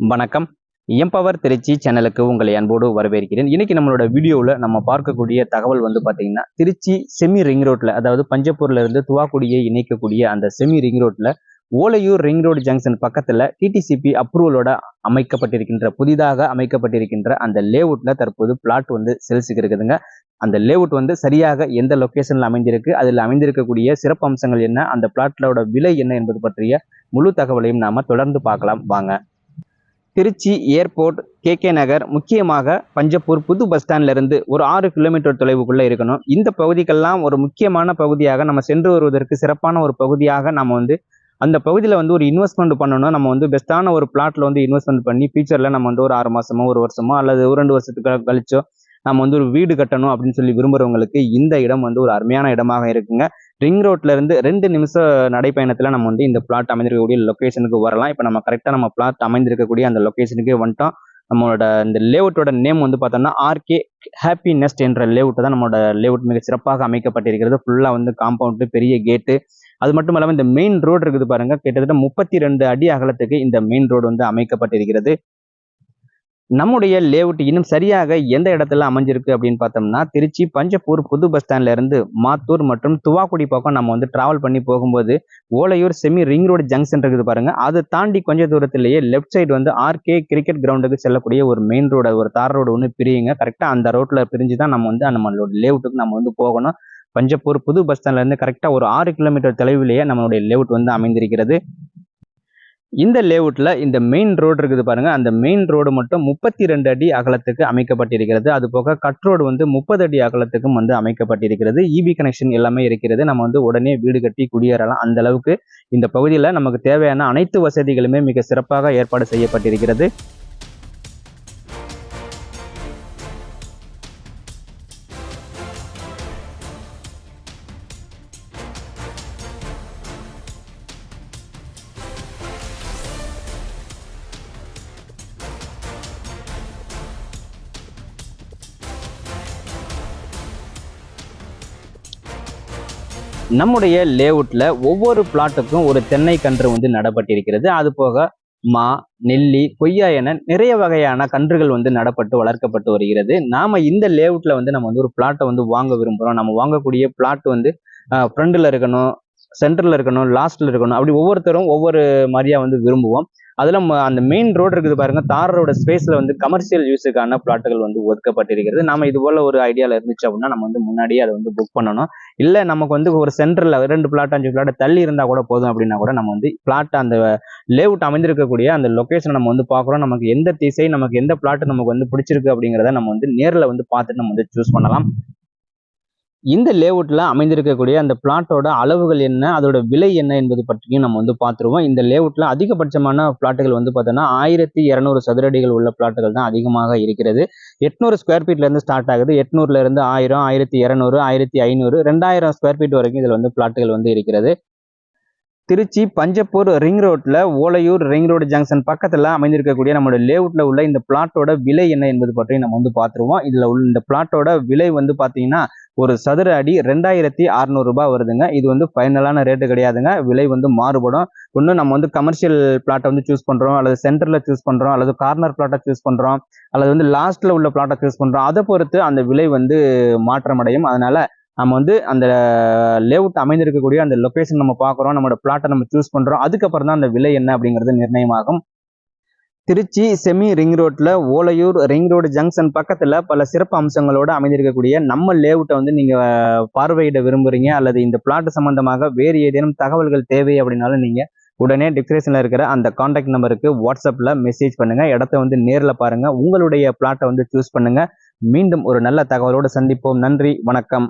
வணக்கம். எம்பவர் திருச்சி சேனலுக்கு உங்களை அன்போடு வரவேற்கிறேன். இன்னைக்கு நம்மளோட வீடியோவில் நம்ம பார்க்கக்கூடிய தகவல் வந்து பார்த்தீங்கன்னா திருச்சி செமி ரிங் ரோட்ல அதாவது பஞ்சப்பூர்ல இருந்து துவாக்குடியை இணைக்கக்கூடிய அந்த செமி ரிங் ரோட்ல ஓலையூர் ரிங் ரோடு ஜங்ஷன் பக்கத்துல டிடிசிபி அப்ரூவலோட அமைக்கப்பட்டிருக்கின்ற புதிதாக அமைக்கப்பட்டிருக்கின்ற அந்த லேஅவுட்ல தற்போது பிளாட் வந்து செல்ஸுக்கு இருக்குதுங்க. அந்த லேஅவுட் வந்து சரியாக எந்த லொக்கேஷனில் அமைந்திருக்கு அதில் அமைந்திருக்கக்கூடிய சிறப்பு அம்சங்கள் என்ன அந்த பிளாட்டோட விலை என்ன என்பது பற்றிய முழு தகவலையும் நாம தொடர்ந்து பார்க்கலாம். வாங்க. Trichy airport K K Nagar முக்கியமாக பஞ்சப்பூர் புது பஸ் ஸ்டாண்ட்லேருந்து ஒரு ஆறு கிலோமீட்டர் தொலைவுக்குள்ளே இருக்கணும். இந்த பகுதிக்கெல்லாம் ஒரு முக்கியமான பகுதியாக நம்ம சென்று வருவதற்கு சிறப்பான ஒரு பகுதியாக நம்ம வந்து அந்த பகுதியில் வந்து ஒரு இன்வெஸ்ட்மெண்ட் பண்ணணும். நம்ம வந்து பெஸ்ட்டான ஒரு பிளாட்டில் வந்து இன்வெஸ்ட்மெண்ட் பண்ணி ஃபியூச்சரில் நம்ம வந்து ஒரு ஆறு மாதமோ ஒரு வருஷமோ அல்லது ஒரு ரெண்டு வருஷத்துக்கு கழிச்சோ நம்ம வந்து ஒரு வீடு கட்டணும் அப்படின்னு சொல்லி விரும்புகிறவங்களுக்கு இந்த இடம் வந்து ஒரு அருமையான இடமாக இருக்குங்க. ரிங் ரோட்ல இருந்து ரெண்டு நிமிஷம் நடைப்பயணத்தில் நம்ம வந்து இந்த பிளாட் அமைந்திருக்கக்கூடிய லொக்கேஷனுக்கு வரலாம். இப்போ நம்ம கரெக்டாக நம்ம பிளாட் அமைந்திருக்கக்கூடிய அந்த லொக்கேஷனுக்கே வந்துட்டோம். நம்மளோட இந்த லேஅவுட்டோட நேம் வந்து பார்த்தோம்னா ஆர்கே ஹாப்பி நெஸ்ட் என்ற லேஅவுட் தான் நம்மளோட லேஅவுட் மிக சிறப்பாக அமைக்கப்பட்டிருக்கிறது. ஃபுல்லாக வந்து காம்பவுண்டு பெரிய கேட்டு அது மட்டும் இல்லாமல் இந்த மெயின் ரோடு இருக்குது பாருங்க. கிட்டத்தட்ட முப்பத்தி ரெண்டு அடி அகலத்துக்கு இந்த மெயின் ரோடு வந்து அமைக்கப்பட்டிருக்கிறது. நம்முடைய லேஅவுட் இன்னும் சரியாக எந்த இடத்துல அமைஞ்சிருக்கு அப்படின்னு பார்த்தோம்னா திருச்சி பஞ்சப்பூர் புது பஸ் ஸ்டாண்ட்ல இருந்து மாத்தூர் மற்றும் துவாக்குடி பக்கம் நம்ம வந்து டிராவல் பண்ணி போகும்போது Olaiyur semi ring road junction இருக்குது பாருங்க. அதை தாண்டி கொஞ்ச தூரத்திலேயே லெஃப்ட் சைடு வந்து ஆர்கே கிரிக்கெட் கிரவுண்டுக்கு செல்லக்கூடிய ஒரு மெயின் ரோடு ஒரு தார் ரோடு ஒன்று பிரியுங்க. கரெக்டாக அந்த ரோட்டில் பிரிஞ்சு தான் நம்ம வந்து நம்மளோட லேஅவுட்டுக்கு நம்ம வந்து போகணும். பஞ்சப்பூர் புது பஸ் ஸ்டாண்ட்லேருந்து கரெக்டாக ஒரு ஆறு கிலோமீட்டர் தொலைவிலேயே நம்மளுடைய லேவுட் வந்து அமைந்திருக்கிறது. இந்த லேவுட்டில் இந்த மெயின் ரோடு இருக்குது பாருங்கள் அந்த மெயின் ரோடு மட்டும் முப்பத்தி ரெண்டு அடி அகலத்துக்கு அமைக்கப்பட்டிருக்கிறது. அது போக கட் ரோடு வந்து முப்பது அடி அகலத்துக்கும் வந்து அமைக்கப்பட்டிருக்கிறது. இபி கனெக்ஷன் எல்லாமே இருக்கிறது. நம்ம வந்து உடனே வீடு கட்டி குடியேறலாம். அந்த அளவுக்கு இந்த பகுதியில் நமக்கு தேவையான அனைத்து வசதிகளுமே மிக சிறப்பாக ஏற்பாடு செய்யப்பட்டிருக்கிறது. நம்முடைய லேஅவுட்ல ஒவ்வொரு பிளாட்டுக்கும் ஒரு தென்னை கன்று வந்து நடப்பட்டிருக்கிறது. அது போக மா நெல்லி கொய்யா என நிறைய வகையான கன்றுகள் வந்து நடப்பட்டு வளர்க்கப்பட்டு வருகிறது. நாம இந்த லேஅவுட்ல வந்து நம்ம வந்து ஒரு பிளாட்டை வந்து வாங்க விரும்புகிறோம் நம்ம வாங்கக்கூடிய பிளாட் வந்து ஃப்ரண்ட்ல இருக்கணும் சென்டர்ல இருக்கணும் லாஸ்ட்ல இருக்கணும் அப்படி ஒவ்வொருத்தரும் ஒவ்வொரு மாதிரியா வந்து விரும்புவோம். அதுல அந்த மெயின் ரோடு இருக்குது பாருங்க தார் ரோட ஸ்பேஸ்ல வந்து கமர்ஷியல் யூஸுக்கான பிளாட்டுகள் வந்து ஒதுக்கப்பட்டிருக்கிறது. நாம இது போல ஒரு ஐடியால இருந்துச்சு அப்படின்னா நம்ம வந்து முன்னாடியே அதை வந்து புக் பண்ணணும். இல்ல நமக்கு வந்து ஒரு சென்டர்ல ரெண்டு பிளாட் அஞ்சு பிளாட் தள்ளி இருந்தா கூட போதும் அப்படின்னா கூட நம்ம வந்து பிளாட் அந்த லேவுட் அமைந்திருக்கக்கூடிய அந்த லொக்கேஷனை நம்ம வந்து பார்க்குறோம். நமக்கு எந்த திசை நமக்கு எந்த பிளாட் நமக்கு வந்து பிடிச்சிருக்கு அப்படிங்கிறத நம்ம வந்து நேர்ல வந்து பார்த்துட்டு நம்ம வந்து சூஸ் பண்ணலாம். இந்த லேவுட்டில் அமைந்திருக்கக்கூடிய அந்த பிளாட்டோட அளவுகள் என்ன அதோட விலை என்ன என்பது பற்றியும் நம்ம வந்து பார்த்துருவோம். இந்த லேவுட்டில் அதிகபட்சமான பிளாட்டுகள் வந்து பார்த்தோன்னா ஆயிரத்தி இரநூறு சதுரடிகள் உள்ள பிளாட்டுகள் தான் அதிகமாக இருக்கிறது. எட்நூறு ஸ்கொயர் ஃபீட்லேருந்து ஸ்டார்ட் ஆகுது. எட்நூறுலேருந்து ஆயிரம் ஆயிரத்தி இரநூறு ஆயிரத்தி ஐநூறு ரெண்டாயிரம் ஸ்கொயர் ஃபீட் வரைக்கும் இதில் வந்து பிளாட்டுகள் வந்து இருக்கிறது. திருச்சி பஞ்சப்பூர் ரிங் ரோட்ல ஓலையூர் ரிங் ரோடு ஜங்ஷன் பக்கத்துல அமைந்திருக்கக்கூடிய நம்மளோட லேஅவுட்ல உள்ள இந்த பிளாட்டோட விலை என்ன என்பது பற்றி நம்ம வந்து பார்த்துருவோம். இதுல உள்ள இந்த பிளாட்டோட விலை வந்து பாத்தீங்கன்னா ஒரு சதுர அடி ரெண்டாயிரத்தி அறுநூறு ரூபாய் வருதுங்க. இது வந்து ஃபைனலான ரேட்டு கிடையாதுங்க. விலை வந்து மாறுபடும். ஒன்று நம்ம வந்து கமர்ஷியல் பிளாட்டை வந்து சூஸ் பண்ணுறோம் அல்லது சென்டரில் சூஸ் பண்ணுறோம் அல்லது கார்னர் பிளாட்டை சூஸ் பண்ணுறோம் அல்லது வந்து லாஸ்ட்டில் உள்ள பிளாட்டை சூஸ் பண்ணுறோம் அதை பொறுத்து அந்த விலை வந்து மாற்றமடையும். அதனால் நம்ம வந்து அந்த லேஅவுட் அமைந்திருக்கக்கூடிய அந்த லொக்கேஷன் நம்ம பார்க்குறோம். நம்மளோட பிளாட்டை நம்ம சூஸ் பண்ணுறோம் அதுக்கப்புறம் தான் அந்த விலை என்ன அப்படிங்கிறது நிர்ணயமாகும். திருச்சி செமி ரிங் ரோட்ல ஓலையூர் ரிங் ரோடு ஜங்ஷன் பக்கத்துல பல சிறப்பு அம்சங்களோட அமைந்திருக்கக்கூடிய நம்ம லேஅவுட்டை வந்து நீங்க பார்வையிட விரும்புறீங்க அல்லது இந்த பிளாட் சம்பந்தமாக வேறு ஏதேனும் தகவல்கள் தேவை அப்படின்னாலும் நீங்க உடனே டிஸ்கிரிப்ஷன்ல இருக்கிற அந்த காண்டாக்ட் நம்பருக்கு வாட்ஸ்அப்ல மெசேஜ் பண்ணுங்க. இடத்த வந்து நேரில் பாருங்க. உங்களுடைய பிளாட்டை வந்து சூஸ் பண்ணுங்க. மீண்டும் ஒரு நல்ல தகவலோடு சந்திப்போம். நன்றி. வணக்கம்.